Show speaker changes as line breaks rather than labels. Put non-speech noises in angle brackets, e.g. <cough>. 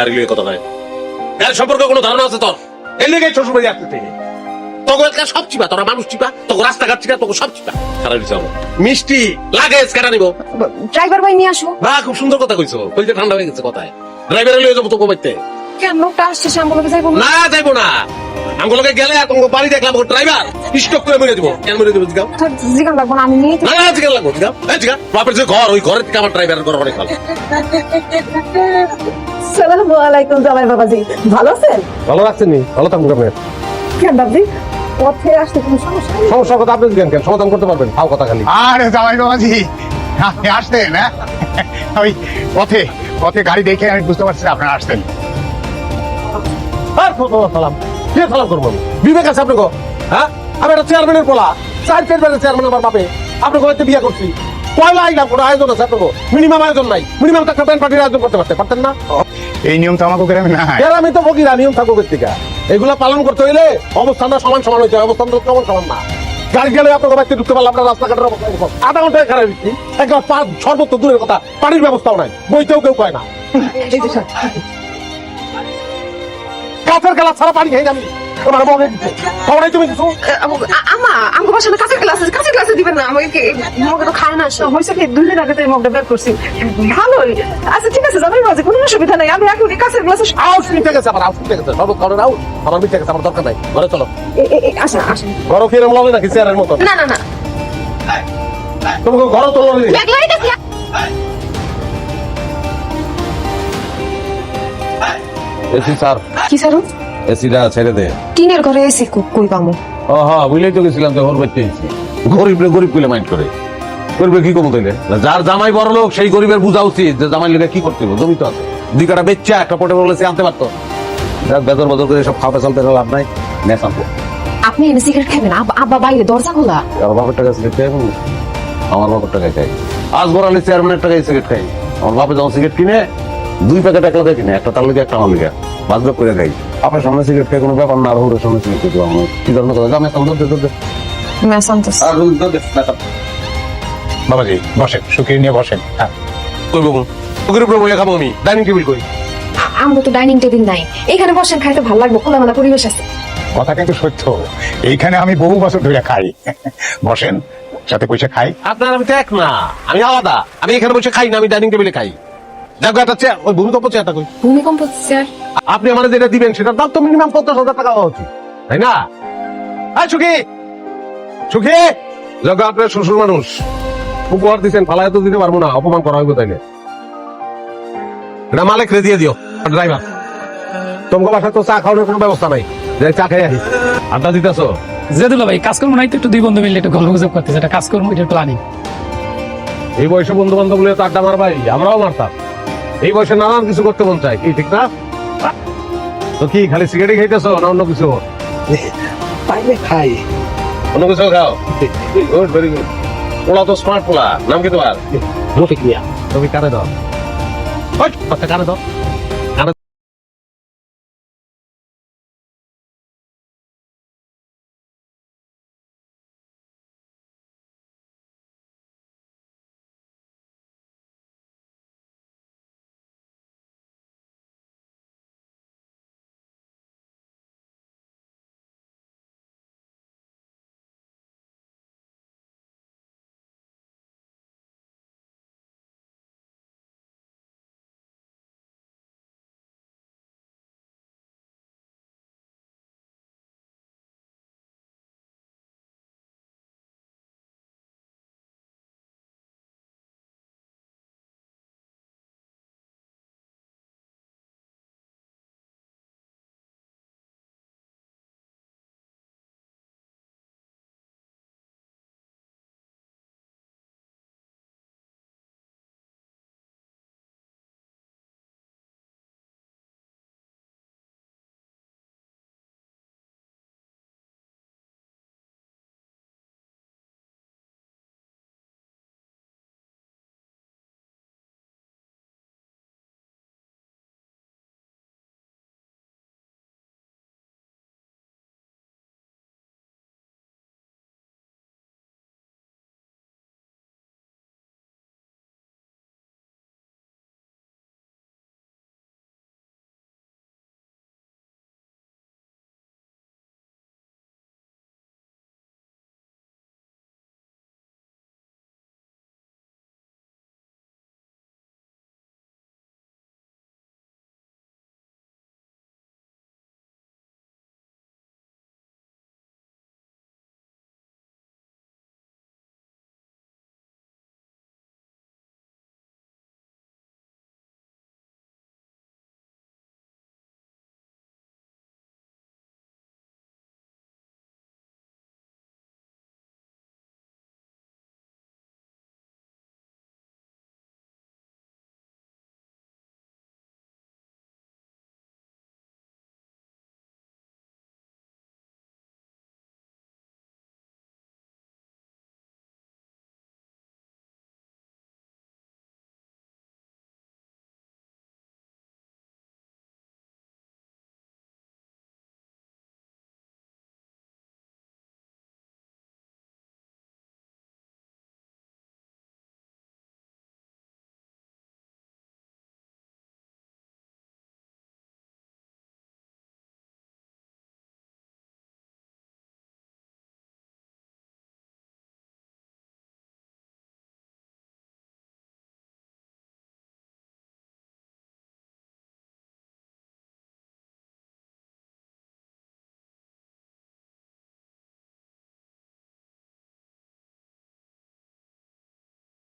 গাড়ি লিয়ে কথা হয় এর সম্পর্কে কোনো ধারণা আছে তোর? এর লেগে শ্বশুর বাড়ি আসতে তোকে সব চিপা তোরা মানুষ চিপা তোকে রাস্তাঘাট চিপা তোকে সব চিপা। খারাপ দিছে মিষ্টি। লাগে কেটা নিব।
ড্রাইভার ভাই নিয়ে আসো।
বা খুব সুন্দর কথা কইছো। কইতে ঠান্ডা হয়ে গেছে কথায়। ড্রাইভার লিয়ে যাব তোকে বাইতে।
কেন? লোকটা আসছে যাইবো না।
না যাইবো না। আমগুলোকে গেলে আর তোমাকে বাড়ি দেখলাম ও ড্রাইভার। স্টক করে মেরে দিব। কেন মেরে দিব জিগাও?
জিগান লাগবো না আমি নিয়ে
না না জিগাও লাগবো জিগাও। এই জিগা বাপের যে ঘর ওই ঘরের থেকে আমার ড্রাইভারের ঘর অনেক ভালো। <laughs>
সালামু আলাইকুম জামাই বাবাজি। ভালো আছেন?
ভালো রাখছেন নি ভালো থাকুন আপনি।
কেন বাবজি? পথে আসতে কোনো সমস্যা নেই?
সমস্যার কথা আপনি জ্ঞান কেন? সমাধান করতে পারবেন কথা খালি।
আরে জামাই বাবাজি আপনি আসতেন হ্যাঁ? ওই পথে পথে গাড়ি দেখে আমি বুঝতে পারছি যে আপনারা আসতেন।
আর কত সালাম। কে সালাম করব বিবেক আছে আপনাকে হ্যাঁ? আমি একটা চেয়ারম্যানের পোলা। চার পেট বেড়ে চেয়ারম্যান আমার বাপে। আপনাকে হয়তো বিয়ে করছি। পয়লা আইলাম কোনো আয়োজন আছে আপনাকে মিনিমাম আয়োজন নাই। মিনিমাম তো একটা প্যান্ট পার্টির আয়োজন করতে পারতে পারতেন না?
এই নিয়ম তো আমাকে গ্রামে না
এর আমি তো বকিরা নিয়ম থেকে। এগুলা পালন করতে হইলে অবস্থানটা সমান সমান হইতে হয় অবস্থান তো সমান সমান না। গাড়ি গেলে আপনাকে বাড়িতে ঢুকতে পারলাম না রাস্তাঘাটের অবস্থা। আধা ঘন্টায় খারাপ দিচ্ছি একবার পাঁচ সর্বত্র দূরের কথা পানির ব্যবস্থাও নাই বইতেও কেউ পায় না। কাছের খেলা ছাড়া পানি খেয়ে যাবি তোমার মনে দিচ্ছে খবরাই তুমি কিছু?
কাঁচের গ্লাস আছে গ্লাসে দিবেন না আমাকে মগে তো খায় না
হয়েছে কি দুই দিন আগে তো মগটা বের করছি। ভালোই। আচ্ছা ঠিক আছে বাবাজি কোনো অসুবিধা নেই। আমি এখন গ্লাসে
আউট আমার আউট কারণ আউট আমার আমার দরকার নাই। ঘরে চলো।
আসেন আসেন।
ঘর ফিরে নাকি চেয়ারের মতো?
না না না।
তোমাকে ঘর তোলো
ব্যাগলাই
এসি স্যার।
কি স্যার?
এসিটা ছেড়ে দে।
টিনের ঘরে এসি কই পামু
হ্যাঁ বুঝলেই তো গেছিলাম তো ঘর গরিব রে গরিব কইলে মাইন্ড করে। কি কমো তাইলে যার জামাই বড় লোক সেই গরিবের বোঝা উচিত যে জামাই লোকে কি করতে হবে জমি তো আছে। দিকাটা বেচ্চা একটা পোটে বলে সে আনতে পারতো। বেদর বদর করে সব খাওয়া চলতে লাভ নাই নেস আনব।
আপনি এনে সিগারেট খাবেন আব্বা আব্বা বাইরে দরজা খোলা।
আমার বাপের টাকা সিগারেট খাই আমি। আমার খাই। আজ বরালি চেয়ারম্যানের টাকায় সিগারেট খাই। আমার বাপে যখন সিগারেট কিনে দুই প্যাকেট এক লাখে কিনে একটা তার লিগে একটা আমার লিগে। বাজবাগ করে খাই। আপনার সামনে সিগারেট খাই কোনো ব্যাপার না আর সামনে সিগারেট খেতে আমার। কি ধরনের কথা? আমি এখন ধরতে ধরতে দেখা
বাবাজি বসেন সুখী নিয়ে বসেন হ্যাঁ।
কই বাবু? উপরে খাব আমি। ডাইনিং টেবিল কই?
আমগো তো ডাইনিং টেবিল নাই। এখানে বসেন খাইতে ভালো লাগবে খোলামেলা পরিবেশ আছে।
কথা কিন্তু সত্য। এইখানে আমি বহু বছর ধরে খাই। বসেন সাথে পয়সা খাই।
আপনার আমি তো এক না আমি আলাদা। আমি এখানে বসে খাই না আমি ডাইনিং টেবিলে খাই। দেখো একটা চেয়ার ওই ভূমিকম্প চেয়ারটা কই?
ভূমিকম্প স্যার
আপনি আমার যেটা দিবেন সেটার দাম তো মিনিমাম পঞ্চাশ হাজার টাকা হওয়া উচিত তাই না? হ্যাঁ সুখী সুখী। আপনার শ্বশুর মানুষ উপহার দিচ্ছেন ফালায় তো দিতে পারব না অপমান করা হইব তাইলে। এটা মালিক দিয়ে দিও ড্রাইভার তোমাকে বাসায় তো চা খাওয়ানোর কোনো ব্যবস্থা নাই যে চা খাই আহি আড্ডা দিতেছো?
ভাই কাজকর্ম নাই তো একটু দুই বন্ধু মিলে একটু গল্প গুজব করতেছে এটা প্ল্যানিং
এই বয়সে বন্ধু বান্ধব তো আড্ডা মারবাই আমরাও মারতাম। এই বয়সে নানান কিছু করতে মন চায়। কি ঠিক না? তো কি খালি সিগারেট খাইতেছ না অন্য কিছু?
পাইলে খাই।
অন্য কিছু খাও? গুড ভেরি গুড পোলা তো স্মার্ট পোলা। নাম কি তোমার?
রফিক মিয়া।
তুমি কানে দাও? বাচ্চা কানে দাও।